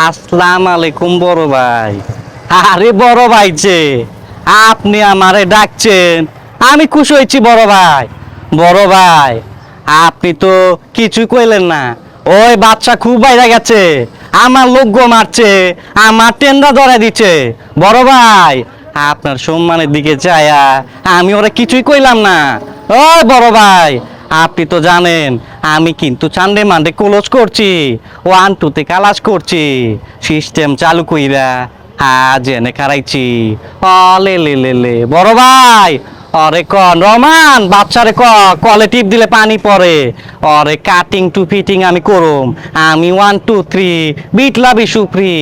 আসসালাম আলাইকুম বড় ভাই। আরে বড় ভাই যে, আপনি আমারে ডাকছেন, আমি খুশি হয়েছি বড় ভাই। বড় ভাই, আপনি তো কিছুই কইলেন না। ওই বাচ্চা খুব বাইরে গেছে, আমার লোক মারছে, আমার টেন্ডা ধরে দিচ্ছে। বড় ভাই, আপনার সম্মানের দিকে চায়া আমি ওরা কিছুই কইলাম না। ওই বড় ভাই, আপনি তো জানেন আমি কিন্তু চান্দে মান্ডে ক্লোজ করছি ওয়ান টুতে কালাস করছি। সিস্টেম চালু কইরা হ্যাঁ জেনে খারাইছি। অ লে লে লে লে বড় ভাই, অরে কন রমান বাচ্চারে ক, কলে টিপ দিলে পানি পড়ে। অরে কাটিং টু ফিটিং আমি করুম, আমি ওয়ান টু থ্রি বিটলা বিশু ফ্রি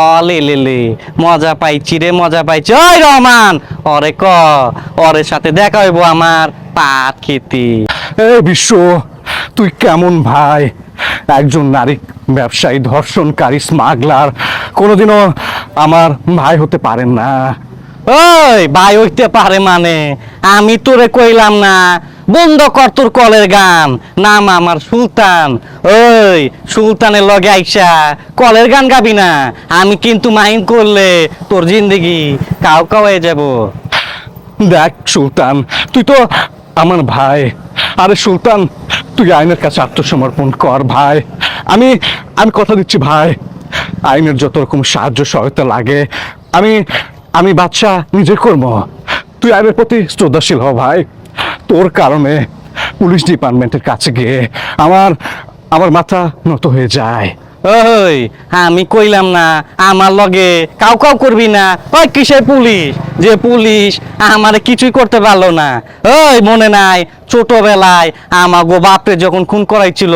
অ লে লে লে, মজা পাইছি রে, মজা পাইছি। ওই রহমান অরে ক অরে সাথে দেখা হইব আমার পাট খেতে। এ বিশ্ব তুই কেমন ভাই? একজন নারী ব্যবসায়ী ধর্ষণকারী স্মাগলার কোনোদিনও আমার ভাই হতে পারেন না। ওই ভাই হইতে পারে মানে? আমি তোরে কইলাম না বন্ধ কর তোর কলের গান। নাম আমার সুলতান। ওই সুলতানের লগে আইসা কলের গান গাবি না। আমি কিন্তু মাইন করলে তোর জিন্দগি কাউ কাউ হয়ে যাব। দেখ সুলতান তুই তো আমার ভাই। আরে সুলতান তুই আইনের কাছে আত্মসমর্পণ কর, ভাই। আমি আমি কথা দিচ্ছি, ভাই। আইনের যত রকম সাহায্য, সহায়তা লাগে, আমি আমি বাচ্চা নিজে করব। তুই আইনের প্রতি শ্রদ্ধাশীল হ, ভাই। তোর কারণে পুলিশ ডিপার্টমেন্টের কাছে গিয়ে আমার আমার মাথা নত হয়ে যায়। ওই, আমি কইলাম না, আমার লগে কাউ কাউ করবি না। কিসের পুলিশ? যে পুলিশ আমার কিছুই করতে পারল না। ওই মনে নাই, ছোটবেলায় আমার গো বাপরে যখন খুন করাইছিল,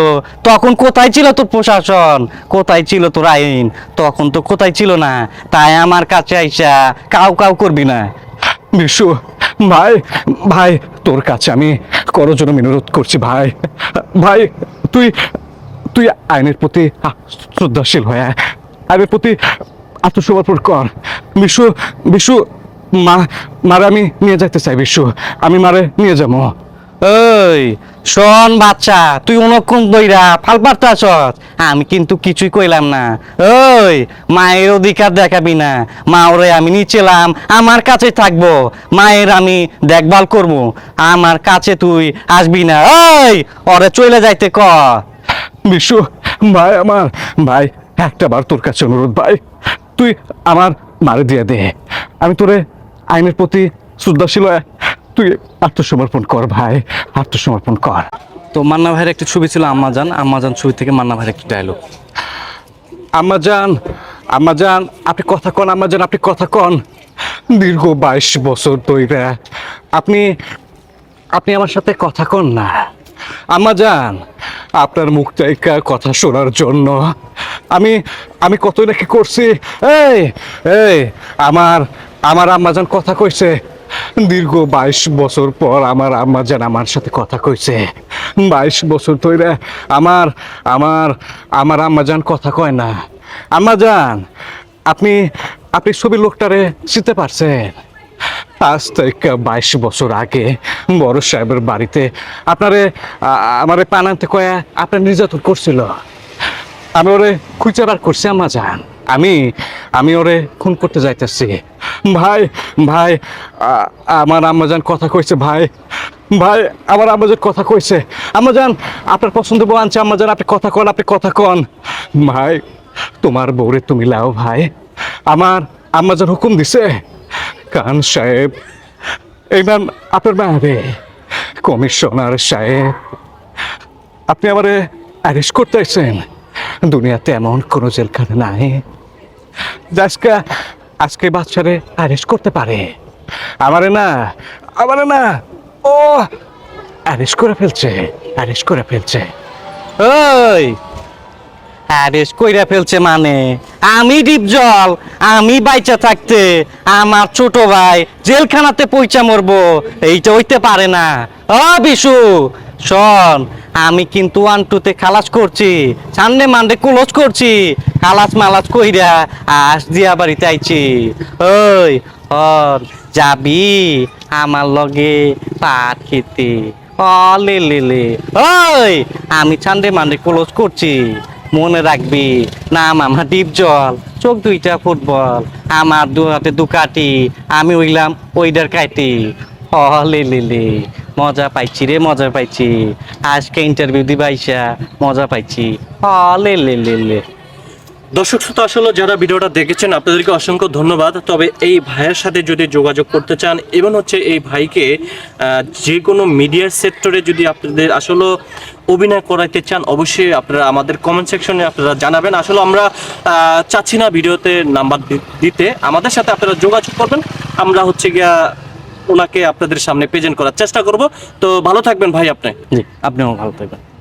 তখন কোথায় ছিল তোর প্রশাসন? কোথায় ছিল তোর আইন? তখন তো কোথায় ছিল না। তাই আমার কাছে আইসা কাউ কাউ করবি না। বিশু, ভাই ভাই, তোর কাছে আমি করজন্য অনুরোধ করছি, ভাই। ভাই, তুই তুই আইনের প্রতি শ্রদ্ধাশীল হয়ে আইনের প্রতি আত্মসমর্পণ কর। বিশু বিশু মা মারে আমি নিয়ে যেতে চাই বিশু। আমি মারে নিয়ে যাব। ওই শোন বাচ্চা তুই অনক্ষণ দইরা ফাল পারতাছ আমি কিন্তু কিছুই কইলাম না। ওই মায়ের অধিকার দেখাবি না। মা ওরে আমি নিচেলাম আমার কাছে থাকব। মায়ের আমি দেখভাল করব। আমার কাছে তুই আসবি না। ওই ওরে চলে যাইতে ক। বিশু ভাই আমার ভাই একটা বার তোর কাছে অনুরোধ ভাই। তুই আমার মারে দিয়ে দে। আমি তোরে আইনের প্রতি শ্রদ্ধাশীল হয়ে তুই আত্মসমর্পণ কর ভাই আত্মসমর্পণ কর। তো মান্না ভাইয়ের একটা ছবি ছিল আম্মাজান আম্মাজান ছবি থেকে মান্না ভাইয়ের একটা ডায়লগ আম্মা যান আম্মা যান আপনি কথা কন আম্মা যান আপনি কথা কন। দীর্ঘ বাইশ বছর তৈরা আপনি আপনি আমার সাথে কথা কন না। আম্মা যান আপনার মুখ থেকে কথা শোনার জন্য আমি আমি কতই নাকি করছি? এই এই আমার আমার আম্মাজান কথা কইছে। দীর্ঘ বাইশ বছর পর আমার আম্মাজান আমার সাথে কথা কইছে। বাইশ বছর ধরে আমার আমার আমার আম্মাজান কথা কয় না। আম্মাজান আপনি আপনি ছবি লোকটারে চিনতে পারছেন? আজ থেকে বাইশ বছর আগে বড় সাহেবের বাড়িতে আপনারে আমারে পানাতে কয়া আপনার নির্যাতন করছিল। আমি ওরে খুঁজে বার করছি, আম্মা যান। আমি আমি ওরে খুন করতে যাইতেছি। ভাই ভাই আমার আম্মাজান কথা কইছে, ভাই। ভাই, আমার আম্মাজান কথা কইছে। আম্মাজান, আপনার পছন্দ বউ আনছে। আম্মাজান, আপনি কথা কন, আপনি কথা কন। ভাই, তোমার বউরে তুমি লাও, ভাই। আমার আম্মাজান হুকুম দিছে। কান সাহেব এইবার আপনার বাইরে কমিশনার সাহেব, আপনি আমারে অ্যারেস্ট করতে আইছেন। দুনিয়াতে এমন কোনো জেলখানা নাই। যে আজকে বাচ্চারে অ্যারেস্ট করতে পারে। আমারে না আমারে না। ও অ্যারেস্ট করে ফেলছে অ্যারেস্ট করে ফেলছে। ওই! অ্যারেস্ট কইরা ফেলছে মানে? আমি ডিপজল আমি বাইচা থাকতে আমার ছোট ভাই জেলখানাতে পয়সা মরবো এইটা হইতে পারে না। ও বিশু! শোন আমি কিন্তু ওয়ান টুতে খালাস করছি। সানডে মানডে ক্লোজ করছি। খালাস মালাস কইরা আস দিয়া বাড়িতে আইছি। ওই হর যাবি আমার লগে পাট খেতে। লে লে লে। ওই, আমি চান্দে মান্ডে ক্লোজ করছি। মনে রাখবি নাম আমার ডিপ জল, চোখ দুইটা ফুটবল। আমার দু হাতে দুকাটি আমি উইলাম ওইটার কাইটি। হ লে লে লে। মজা পাইছি রে, মজা পাইছি। আজকে ইন্টারভিউ দিবাইসা মজা পাইছি। লে লে লে লে। দর্শক শ্রোতা, আসলে যারা ভিডিওটা দেখেছেন, আপনাদেরকে অসংখ্য ধন্যবাদ। তবে এই ভাইয়ের সাথে যদি যোগাযোগ করতে চান এবং হচ্ছে এই ভাইকে যে কোনো মিডিয়ার সেক্টরে যদি আপনাদের আসলে অভিনয় করাইতে চান, অবশ্যই আপনারা আমাদের কমেন্ট সেকশনে আপনারা জানাবেন। আসলে আমরা চাচ্ছি না ভিডিওতে নাম্বার দিতে। আমাদের সাথে আপনারা যোগাযোগ করবেন। আমরা হচ্ছে গিয়া ওনাকে আপনাদের সামনে প্রেজেন্ট করার চেষ্টা করব। তো ভালো থাকবেন ভাই আপনি। জি, আপনিও ভালো থাকবেন।